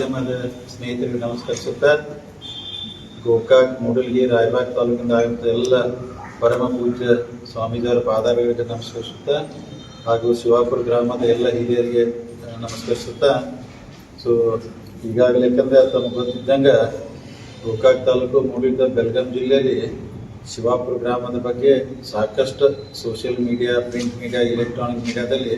ಸ್ನೇಹಿತರಿಗೆ ನಮಸ್ಕರಿಸುತ್ತ ಗೋಕಾಕ್, ಮೂಡಲ್ಗಿ ರಾಯಬಾಗ್ ತಾಲೂಕಿಂದ ಆಗುತ್ತ ಎಲ್ಲ ಪರಮ ಪೂಜ್ಯ ಸ್ವಾಮೀಜಿಯವರ ಪಾದಾರಗಳಿಗೆ ನಮಸ್ಕರಿಸುತ್ತ ಹಾಗೂ ಶಿವಾಪುರ ಗ್ರಾಮದ ಎಲ್ಲ ಹಿರಿಯರಿಗೆ ನಮಸ್ಕರಿಸುತ್ತ. ಸೊ ಈಗಾಗಲೇ ಯಾಕಂದ್ರೆ ತಮಗೆ ಗೊತ್ತಿದ್ದಂಗೆ ಗೋಕಾಕ್ ತಾಲೂಕು ಮೂಡಿದ ಬೆಳಗಾಂ ಜಿಲ್ಲೆಯಲ್ಲಿ ಶಿವಾಪುರ ಗ್ರಾಮದ ಬಗ್ಗೆ ಸಾಕಷ್ಟು social media print media electronic ಮೀಡಿಯಾದಲ್ಲಿ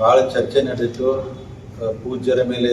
ಭಾಳ ಚರ್ಚೆ ನಡೆದಿತ್ತು. ಪೂಜ್ಯರ ಮೇಲೆ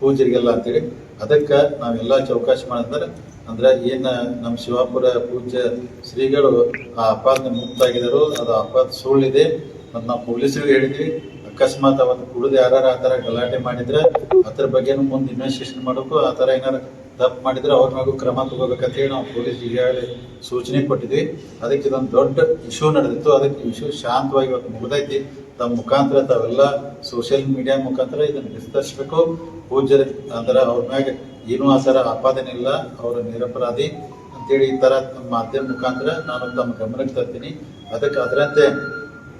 ಪೂಜ್ಯರಿಗೆಲ್ಲ ಅಂತೇಳಿ, ಅದಕ್ಕೆ ನಾವೆಲ್ಲ ಚೌಕಾಶಿ ಮಾಡಿದ್ರೆ ಅಂದ್ರೆ ಏನು ನಮ್ಮ ಶಿವಾಪುರ ಪೂಜ್ಯ ಶ್ರೀಗಳು ಆ ಅಪಾದ ಮುಕ್ತಾಗಿದ್ದರು, ಅದು ಅಪಾದ ಸುಳ್ಳಿದೆ. ಅದು ನಾವು ಪೊಲೀಸರಿಗೆ ಹೇಳಿದ್ವಿ. ಅಕಸ್ಮಾತ್ ಅವತ್ತು ಕುಡಿದು ಯಾರು ಆ ಥರ ಗಲಾಟೆ ಮಾಡಿದ್ರೆ ಅದ್ರ ಬಗ್ಗೆನೂ ಮುಂದೆ ಇನ್ವೆಸ್ಟಿಗೇಷನ್ ಮಾಡಬೇಕು ಆ ಥರ ಏನಾರು ತಪ್ಪು ಮಾಡಿದ್ರೆ ಅವ್ರ ಮ್ಯಾಗೂ ಕ್ರಮ ತಗೋಬೇಕಂತ ಹೇಳಿ ನಾವು ಪೊಲೀಸ್ ಈಗಾಗಲೇ ಸೂಚನೆ ಕೊಟ್ಟಿದ್ವಿ. ಅದಕ್ಕೆ ಇದೊಂದು ದೊಡ್ಡ ಇಶ್ಯೂ ನಡೆದಿತ್ತು. ಅದಕ್ಕೆ ಇಶ್ಯೂ ಶಾಂತವಾಗಿ ಇವತ್ತು ಮುಗ್ದೈತಿ. ತಮ್ಮ ಮುಖಾಂತರ ತಾವೆಲ್ಲ ಸೋಷಿಯಲ್ ಮೀಡಿಯಾ ಮುಖಾಂತರ ಇದನ್ನು ವಿಸ್ತರಿಸಬೇಕು. ಪೂಜ್ಯರ ಅಂದ್ರೆ ಅವ್ರ ಮ್ಯಾಗ ಏನೂ ಆ ಥರ ಆಪಾದನೆ ಇಲ್ಲ. ಅವರ ನಿರಪರಾಧಿ ಅಂತೇಳಿ ಈ ಥರ ಮಾಧ್ಯಮ ಮುಖಾಂತರ ನಾನು ತಮ್ಮ ಗಮನಕ್ಕೆ ತರ್ತೀನಿ. ಅದಕ್ಕೆ ಅದರಂತೆ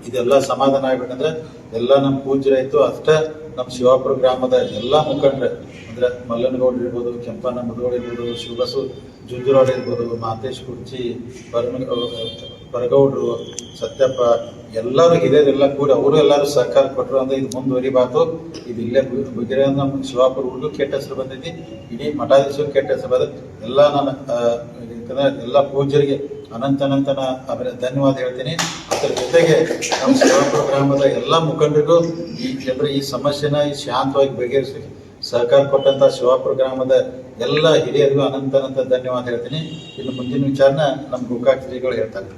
ಇದೆಲ್ಲ ಸಮಾಧಾನ ಆಗ್ಬೇಕಂದ್ರೆ ಎಲ್ಲ ನಮ್ಮ ಪೂಜ್ಯರಾಯ್ತು ಅಷ್ಟೇ ನಮ್ಮ ಶಿವಾಪುರ ಗ್ರಾಮದ ಎಲ್ಲ ಮುಖಂಡ್ರೆ. ಅಂದ್ರೆ ಮಲ್ಲನಗೌಡ್ರು ಇರ್ಬೋದು ಕೆಂಪನ ಮುದಗೌಡ ಇರ್ಬೋದು, ಶಿವಬಸು ಜುಂಜುರಾಡ್ ಇರ್ಬೋದು, ಮಾತೇಶ್ ಕುರ್ಚಿ ಪರಮ ಪರಗೌಡ್ರು ಸತ್ಯಪ್ಪ ಎಲ್ಲರೂ ಹಿರಿಯರೆಲ್ಲ ಕೂಡ ಅವರು ಎಲ್ಲರೂ ಸಹಕಾರ ಕೊಟ್ಟರು ಅಂದ್ರೆ ಇದು ಮುಂದುವರಿಬಾರ್ದು. ಇದು ಇಲ್ಲೇ ಬಗೆರೆ ನಮ್ಮ ಶಿವಾಪುರ ಊರಿಗೂ ಕೆಟ್ಟ ಹೆಸರು ಬಂದೈತಿ ಇಡೀ ಮಠಾಧೀಶರು ಕೆಟ್ಟ ಹೆಸರು ಬಂದ ಎಲ್ಲ ನಾನು ಆ, ಯಾಕಂದ್ರೆ ಎಲ್ಲ ಪೂಜ್ಯರಿಗೆ ಅನಂತ ಅನಂತನ ಅವರ ಧನ್ಯವಾದ ಹೇಳ್ತೀನಿ. ಅದರ ಜೊತೆಗೆ ನಮ್ಮ ಶಿವಾಪುರ ಗ್ರಾಮದ ಎಲ್ಲ ಮುಖಂಡರಿಗೂ ಈ ಜನರ ಈ ಸಮಸ್ಯೆನ ಈ ಶಾಂತವಾಗಿ ಬಗೆಹರಿಸಿ ಸಹಕಾರ ಕೊಟ್ಟಂತ ಶಿವಾಪುರ ಗ್ರಾಮದ ಎಲ್ಲ ಹಿರಿಯರಿಗೂ ಅನಂತ ಅನಂತ ಧನ್ಯವಾದ ಹೇಳ್ತೀನಿ. ಇನ್ನು ಮುಂದಿನ ವಿಚಾರನ ನಮ್ಮ ಗೋಕಾಕ್ ಹೇಳ್ತಾರೆ.